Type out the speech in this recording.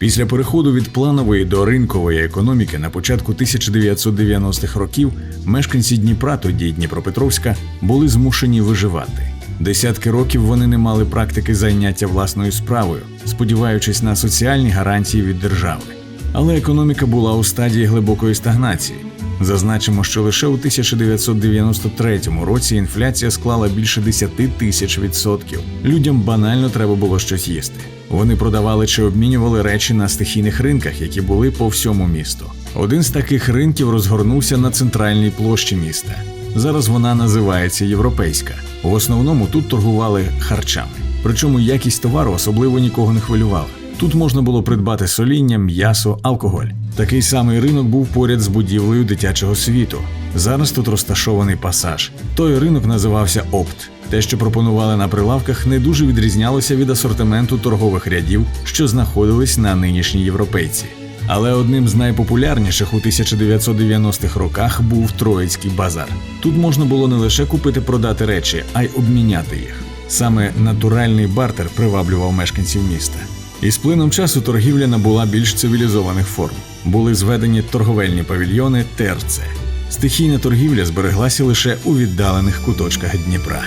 Після переходу від планової до ринкової економіки на початку 1990-х років мешканці Дніпра, тоді Дніпропетровська, були змушені виживати. Десятки років вони не мали практики зайняття власною справою, сподіваючись на соціальні гарантії від держави. Але економіка була у стадії глибокої стагнації. Зазначимо, що лише у 1993 році інфляція склала більше 10 тисяч відсотків. Людям банально треба було щось їсти. Вони продавали чи обмінювали речі на стихійних ринках, які були по всьому місту. Один з таких ринків розгорнувся на центральній площі міста. Зараз вона називається Європейська. В основному тут торгували харчами. Причому якість товару особливо нікого не хвилювала. Тут можна було придбати соління, м'ясо, алкоголь. Такий самий ринок був поряд з будівлею дитячого світу. Зараз тут розташований пасаж. Той ринок називався Опт. Те, що пропонували на прилавках, не дуже відрізнялося від асортименту торгових рядів, що знаходились на нинішній європейці. Але одним з найпопулярніших у 1990-х роках був Троїцький базар. Тут можна було не лише купити продати речі, а й обміняти їх. Саме натуральний бартер приваблював мешканців міста. І з плином часу торгівля набула більш цивілізованих форм. Були зведені торговельні павільйони терце. Стихійна торгівля збереглася лише у віддалених куточках Дніпра.